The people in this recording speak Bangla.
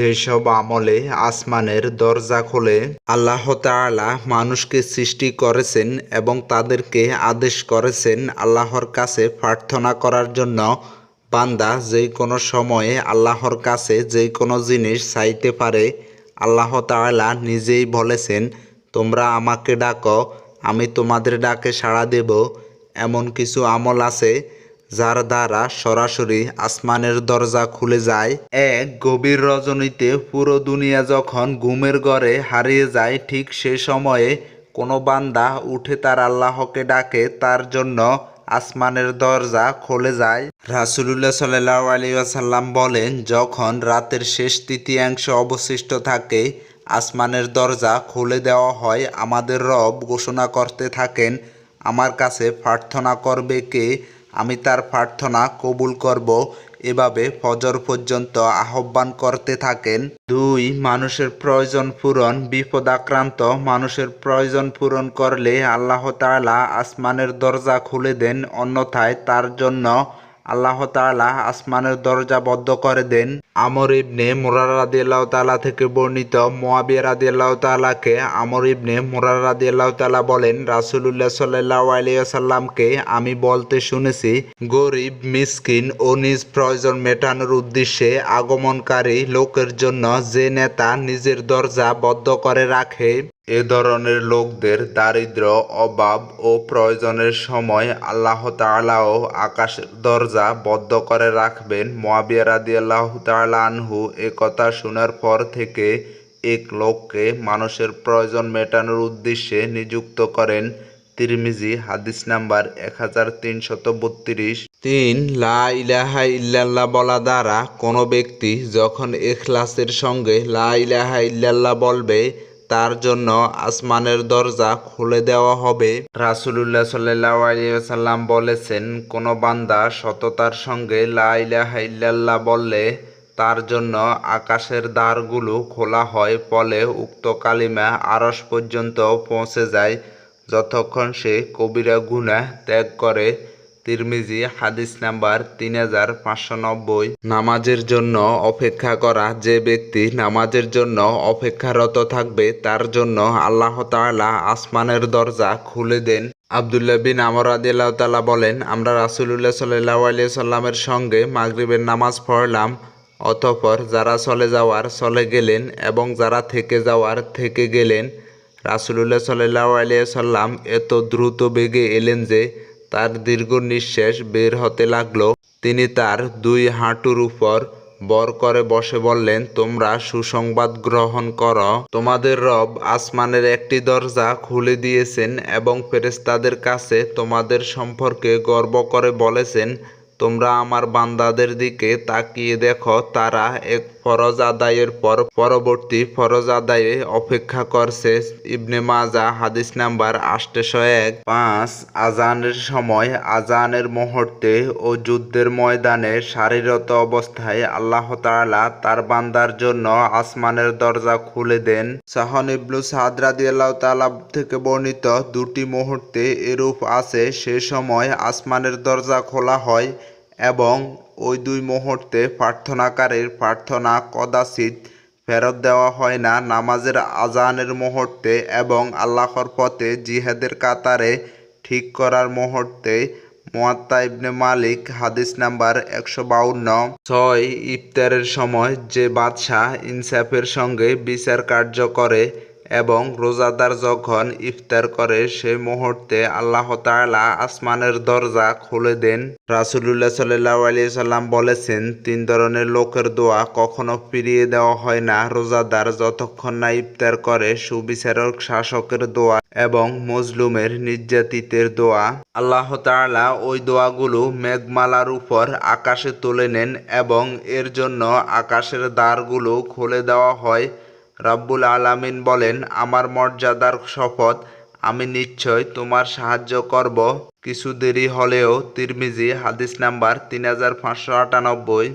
যেসব আমলে আসমানের দরজা খোলে, আল্লাহ তাআলা মানুষকে সৃষ্টি করেছেন এবং তাদেরকে আদেশ করেছেন আল্লাহর কাছে প্রার্থনা করার জন্য। বান্দা যে কোনো সময়ে আল্লাহর কাছে যে কোনো জিনিস চাইতে পারে, আল্লাহ তাআলা নিজেই বলেছেন, তোমরা আমাকে ডাকো, আমি তোমাদের ডাকে সাড়া দেব। এমন কিছু আমল আছে যার দ্বারা সরাসরি আসমানের দরজা খুলে যায়। এক গভীর রজনীতে পুরো দুনিয়া যখন ঘুমের ঘরে হারিয়ে যায়, ঠিক সে সময়ে কোনো বান্দা উঠে তার আল্লাহকে ডাকে, তার জন্য আসমানের দরজা খুলে যায়। রাসুলুল্লাহ সাল্লাহ আলী আসাল্লাম বলেন, যখন রাতের শেষ তৃতীয়াংশ অবশিষ্ট থাকে, আসমানের দরজা খুলে দেওয়া হয়, আমাদের রব ঘোষণা করতে থাকেন, আমার কাছে প্রার্থনা করবে কে? আমি তার প্রার্থনা কবুল করব। এভাবে ফজর পর্যন্ত আহ্বান করতে থাকেন। দুই, মানুষের প্রয়োজন পূরণ। বিপদ আক্রান্ত মানুষের প্রয়োজন পূরণ করলে আল্লাহ তালা আসমানের দরজা খুলে দেন। অন্যথায় তার জন্য আল্লাহ তাআলা আসমানের দরজা বদ্ধ করে দেন। আমর ইবনে মুরার রাদিয়াল্লাহু তাআলা থেকে বর্ণিত মুয়াবিয়া রাদিয়াল্লাহু তাআলাকে আমর ইবনে মুরার রাদিয়াল্লাহু তাআলা বলেন, রাসূলুল্লাহ সাল্লাল্লাহু আলাইহি ওয়াসাল্লামকে আমি বলতে শুনেছি, গরিব, মিসকিন ও নিজ প্রয়োজন মেটানোর উদ্দেশ্যে আগমনকারী লোকের জন্য যে নেতা নিজের দরজা বদ্ধ করে রাখে এ ধরনের লোকদের দারিদ্র অভাব ও প্রয়োজনের সময় আল্লাহ তাআলাও আকাশের দরজা বদ্ধ করে রাখবেন। মুয়াবিয়া রাদিয়াল্লাহু তাআলা আনহু এ কথা শোনার পর থেকে এক লোককে মানুষের প্রয়োজন মেটানোর উদ্দেশ্যে নিযুক্ত করেন তিরমিজি, হাদিস নাম্বার এক হাজার তিনশত বত্রিশ। তিন, লা ইলাহা ইল্লাল্লাহ বলা দ্বারা কোনো ব্যক্তি যখন এখলাসের সঙ্গে লা ইলাহা ইল্লাল্লাহ বলবে তার জন্য আসমানের দরজা খুলে দেওয়া হবে। রাসুলুল্লাহ সাল্লাহ আলিয়াল্লাম বলেছেন, কোনো বান্দা সততার সঙ্গে লা ইলাহা ইল্লাল্লাহ বললে তার জন্য আকাশের দ্বারগুলো খোলা হয়, ফলে উক্ত কালিমা আরস পর্যন্ত পৌঁছে যায়, যতক্ষণ সে কবিরা গুনাহ ত্যাগ করে। তিরমিজি, হাদিস নাম্বার তিন হাজার পাঁচশো নব্বই। নামাজের জন্য অপেক্ষা করা যে ব্যক্তি নামাজের জন্য অপেক্ষারত থাকবে, তার জন্য আল্লাহ তাআলা আসমানের দরজা খুলে দেন। আবদুল্লাহ বিন আমর আদিল্লাহ তালা বলেন, আমরা রাসুলুল্লাহ সাল্লাহ আলিয়া সাল্লামের সঙ্গে মাগরিবের নামাজ পড়লাম, অতঃপর যারা চলে যাওয়ার চলে গেলেন এবং যারা থেকে যাওয়ার থেকে গেলেন, রাসুলুল্লাহ সাল্লাহ আলিয়া সাল্লাম এত দ্রুত বেগে এলেন যে তার দীর্ঘ নিঃশ্বাস বের হতে লাগল। তিনি তার দুই হাঁটুর উপর বর করে বসে বললেন, তোমরা সুসংবাদ গ্রহণ করো। তোমাদের রব আসমানের একটি দরজা খুলে দিয়েছেন এবং ফেরেস্তাদের কাছে তোমাদের সম্পর্কে গর্ব করে বলেছেন। তোমরা আমার বান্দাদের দিকে তাকিয়ে দেখো, তারা এক ফরজ আদায়ের পর পরবর্তী ফরজ আদায়ে অপেক্ষা করছে ইবনে মাজা, হাদিস নাম্বার আষ্টশো এক। পাঁচ আজানের সময় আজানের মুহূর্তে ও যুদ্ধের ময়দানে শারীরত অবস্থায় আল্লাহ তাআলা তার বান্দার জন্য আসমানের দরজা খুলে দেন। সাহন ইবনু সাদ রাদিয়াল্লাহু তাআলা থেকে বর্ণিত দুটি মুহূর্তে এরূপ আছে। সে সময় আসমানের দরজা খোলা হয় এবং ওই দুই মুহূর্তে প্রার্থনাকারীর প্রার্থনা কদাচিৎ ফেরত দেওয়া হয় না। নামাজের আজানের মুহূর্তে এবং আল্লাহর পথে জিহাদের কাতারে ঠিক করার মুহূর্তে মুয়াত্তা ইবনে মালিক হাদিস নাম্বার একশো বাউন্ন। ছয় ইফতারের সময় যে বাদশাহ ইনসাফের সঙ্গে বিচার কার্য করে এবং রোজাদার যখন ইফতার করে, সে মুহূর্তে আল্লাহ তাআলা আসমানের দরজা খুলে দেন। রাসুলুল্লাহ সাল্লাহ আলি সাল্লাম বলেছেন, তিন ধরনের লোকের দোয়া কখনো ফিরিয়ে দেওয়া হয় না। রোজাদার যতক্ষণ না ইফতার করে, সুবিচারক শাসকের দোয়া এবং মজলুমের নির্যাতিতের দোয়া। আল্লাহ তাআলা ওই দোয়াগুলো মেঘমালার উপর আকাশে তুলে নেন এবং এর জন্য আকাশের দ্বারগুলো খুলে দেওয়া হয়। রাব্বুল আলামিন বলেন, আমার মর্যাদার শপথ আমি নিশ্চয় তোমার সাহায্য করব। কিছু দেরি হলেও তিরমিজি হাদিস নাম্বার তিন হাজার পাঁচশো আটানব্বই